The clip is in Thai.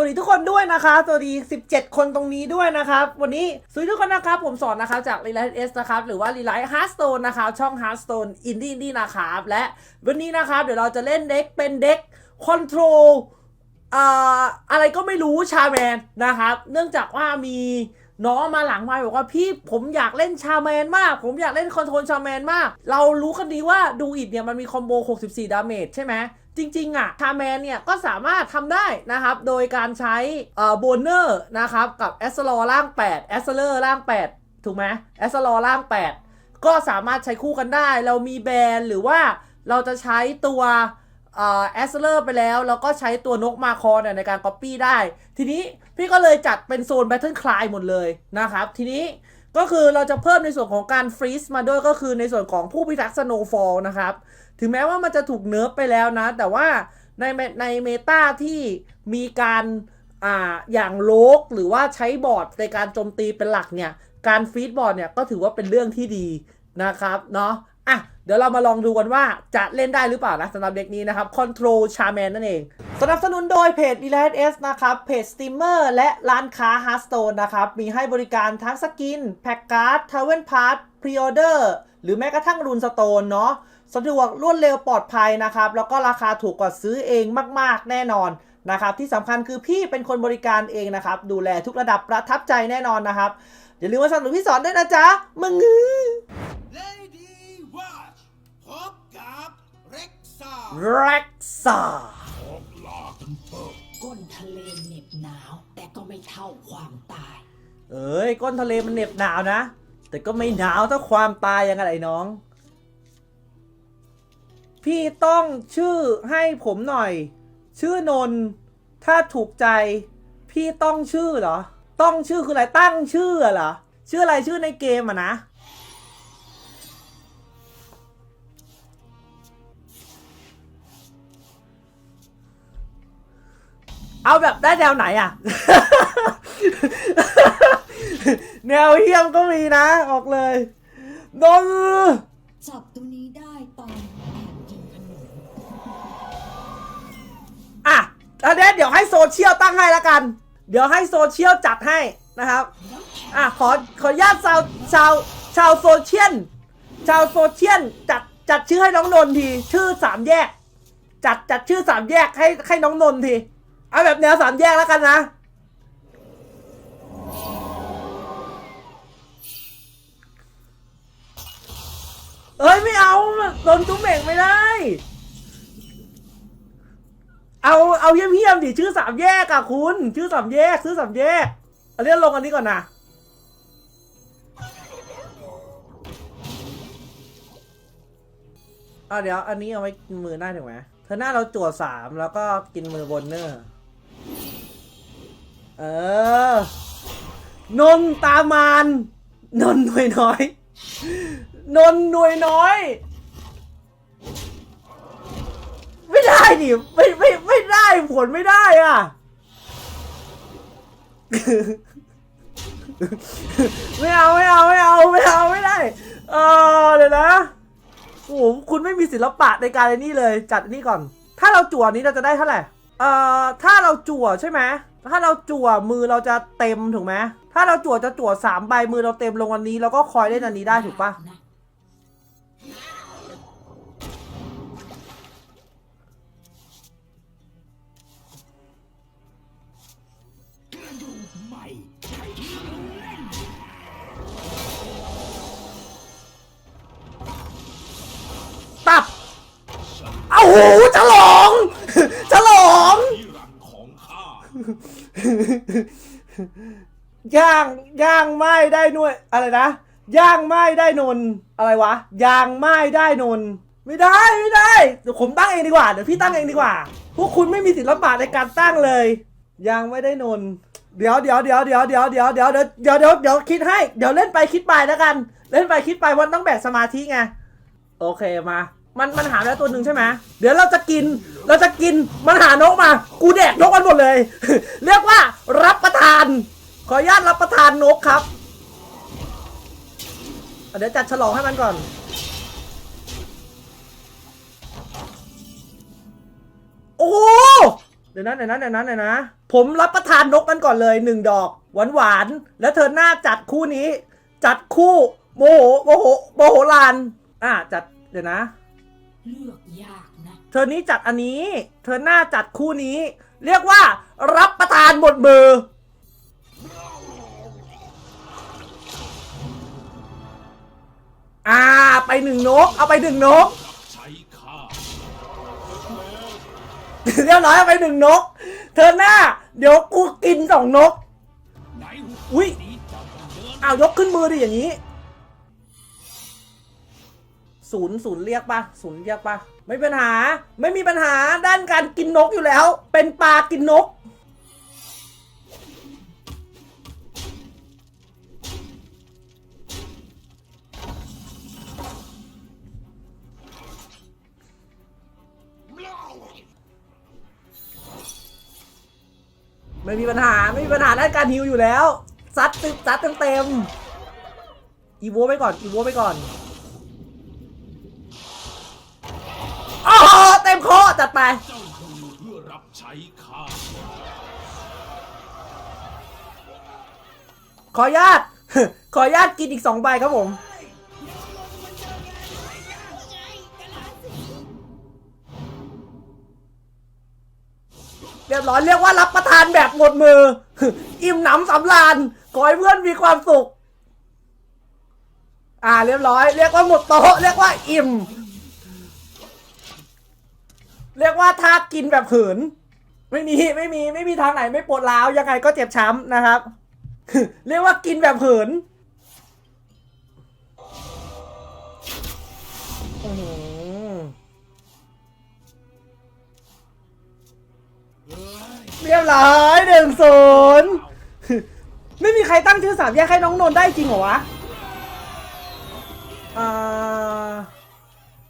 วัสดีทุกคนด้วยนะครับสวัสดี 17 คนตรงนี้ด้วยนะครับ วันนี้สวัสดีทุกคนนะครับ ผมสอนนะครับจาก r e l i g h t S นะครับ หรือว่า r e l i g h t Hearthstone นะครับช่อง Hearthstone Indie Indie นะครับ และวันนี้นะครับ เดี๋ยวเราจะเล่นเด็กเป็นเด็ก Control อ่าอะไรก็ไม่รู้ชาแมนนะครับ เนื่องจากว่ามีน้องมาหลังมาบอกว่าพี่ผมอยากเล่นชาแมนมาก ผมอยากเล่นคอนโทรลชาแมนมาก เรารู้กันดีว่าดูอิดเนี่ยมันมีคอมโบ 64 ดาเมจใช่ไหม จริงๆอะชาแมนเนี่ยก็สามารถทำได้นะครับ โดยการใช้เอ่อโบนเนอร์นะครับกับแอสซลอร่าง8แอสเซอร์ร่าง 8 ถูกไหมแอสซลอร่าง 8 ก็สามารถใช้คู่กันได้ เรามีแบรนหรือว่าเราจะใช้ตัวแอสเซอร์ไปแล้ว แล้วก็ใช้ตัวนกมาคอเนี่ยในการก๊อปปี้ได้ ทีนี้พี่ก็เลยจัดเป็นโซน Battle Cry หมดเลยนะครับ ทีนี้ ก็คือเราจะเพิ่มในส่วนของการฟรีซมาด้วยก็คือในส่วนของผู้พิทักษ์สโนฟอลนะครับ ถึงแม้ว่ามันจะถูกเนิร์ฟไปแล้วนะ แต่ว่าในเมในเมตาที่มีการอ่าอย่างโลกหรือว่าใช้บอร์ดในการโจมตีเป็นหลักเนี่ย การฟีดบอร์ดเนี่ยก็ถือว่าเป็นเรื่องที่ดีนะครับเนาะ อะเดี๋ยวเรามาลองดูกันว่าจะเล่นได้หรือเปล่านะสำหรับเด็กนี้นะครับ Control Charman นั่นเอง สนับสนุนโดยเพจ e l i t S นะครับ เพจสตรีมเมอร์และร้านค้า Hearthstone นะครับ มีให้บริการทั้งสกิน แพ็กการ์ดทาวเวนพาร์ทพรีออเดอร์หรือแม้กระทั่งรูนสโตนเนาะสะดวกรวดเร็วปลอดภัยนะครับ แล้วก็ราคาถูกกว่าซื้อเองมาก ๆ แน่นอนนะครับ ที่สำคัญคือพี่เป็นคนบริการเองนะครับ ดูแลทุกระดับประทับใจแน่นอนนะครับ อย่าลืมมาสนับสนุนพี่สอนด้วยนะจ๊ะมึง ร็กซ่าก้นทะเลเหน็บหนาว แต่ก็ไม่เท่าความตาย เอ้ยก้นทะเลมันเหน็บหนาวนะ แต่ก็ไม่หนาวเท่าความตายยังไงไอ้น้อง พี่ต้องชื่อให้ผมหน่อย ชื่อนนท์ถ้าถูกใจ พี่ต้องชื่อเหรอ ต้องชื่อคืออะไรตั้งชื่อเหรอ ชื่ออะไรชื่อในเกมอะนะ เอาแบบได้แนวไหนอะแนวเฮี้ยมก็มีนะ ออกเลยนนท์จับตัวนี้ได้ตอนแอบกินขนมอะแล้วเดี๋ยวเดี๋ยวให้โซเชียลตั้งให้ละกัน เดี๋ยวให้โซเชียลจัดให้นะครับ อะขอขออนุญาตชาวชาวชาวโซเชียลชาวโซเชียลจัดจัดชื่อให้น้องนนท์ทีชื่อสามแยก จัดจัดชื่อสามแยกให้ให้น้องนนท์ที เอาแบบแนวสามแยกแล้วกันนะ เอ้ยไม่เอาโดนตุ้มเหม่งไม่ได้ เอาเอาเยี่ยมเยี่ยมดิชื่อสามแยกอะคุณ ชื่อสามแยกชื่อสามแยกเอาเรียกลงอันนี้ก่อนนะอะเดี๋ยวอันนี้เอาไว้กินมือได้าถูกไหมเธอหน้าเราจั่วสามแล้วก็กินมือบนเนอร์ เออ นนตามาน นนหน่วยน้อย นนหน่วยน้อย ไม่ได้ดิไม่ไม่ไม่ได้ผลไม่ได้อะ ไม่เอาไม่เอาไม่เอาไม่เอาไม่ได้ เออเดี๋ยวนะโอ้โหคุณไม่มีศิลปะในการไอ้นี่เลย จัดอันนี้ก่อน ถ้าเราจั่วนี้เราจะได้เท่าไหร่ เอ่อ ถ้าเราจั่วใช่ไหมถ้าเราจั่วมือเราจะเต็มถูกไหมถ้าเราจั่วจะจั่วสามใบมือเราเต็มลงอันนี้เราก็คอยเล่นอันนี้ได้ถูกปะตับโอ้โหฉลอง ฉลอง ที่รักของข้า ย่างย่างไม้ได้นวยอะไรนะย่างไม้ได้นนอะไรวะย่างไม้ได้นนไม่ได้ไม่ได้เดี๋ยวผมตั้งเองดีกว่าเดี๋ยวพี่ตั้งเองดีกว่า พวกคุณไม่มีศิลปะในการตั้งเลยย่างไม่ได้นนเดี๋ยวเดี๋ยวเดี๋ยวเดี๋ยวเดี๋ยวเดี๋ยวเดี๋ยวเดี๋ยวเดี๋ยวเดี๋ยวคิดให้เดี๋ยวเล่นไปคิดไปแล้วกัน เล่นไปคิดไปวันต้องแบกสมาธิไงโอเคมา มันมันหาได้ตัวหนึ่งใช่ไหมเดี๋ยวเราจะกิน เราจะกินมันหานกมา กูแดกนกกันหมดเลย เรียกว่ารับประทาน ขออนุญาตรับประทานนกครับ เดี๋ยวจัดฉลองให้มันก่อน โอ้เดี๋ยวนะเดี๋ยวนะเดี๋ยวนะเดี๋ยวนะ ผมรับประทานนกกันก่อนเลยหนึ่งดอก หวานหวานๆแล้วเธอหน้าจัดคู่นี้ จัดคู่โมโหโมโหโมโหลาน อะจัดเดี๋ยวนะ เลือกยากนะ เธอนี้จัดอันนี้ เธอหน้าจัดคู่นี้ เรียกว่ารับประทานหมดมือ อ่า ไปหนึ่งนก เอาไปหนึ่งนกใช้ข้าเรียบร้อยเอาไปหนึ่งนก เธอหน้า เดี๋ยวกูกินสองนกไหนหุบอุ้ยนี้เจ้าต้องเดินอ้าวยกขึ้นมือดิอย่างนี้ ศูนย์ศูนย์เรียกปะศูนย์เรียกปะไม่เป็นปัญหาไม่มีปัญหาด้านการกินนกอยู่แล้ว เป็นปลากินนก ไม่มีปัญหาไม่มีปัญหาด้านการฮิวอยู่แล้วซัดตึบซัดเต็มเต็มอีโวไปก่อนอีโวไปก่อน อ๋อเต็มคอจัดไป เจ้าอยู่เพื่อรับใช้ข้าขออนุญาต ขออนุญาตกินอีกสองใบครับผม เรียบร้อยเรียกว่ารับประทานแบบหมดมือ อิ่มหนำสำราญขอให้เพื่อนมีความสุข อ่าเรียบร้อย เรียกว่าหมดโต๊ะเรียกว่าอิ่ม เรียกว่าถ้ากินแบบเหิน ไม่มีไม่มีไม่มีทางไหนไม่ปวดร้าวยังไงก็เจ็บช้ำนะครับ เรียกว่ากินแบบเหินเรียบร้อยหนึ่งศูนย์ไม่มีใครตั้งชื่อสามแยกให้น้องนนได้จริงเหรอวะ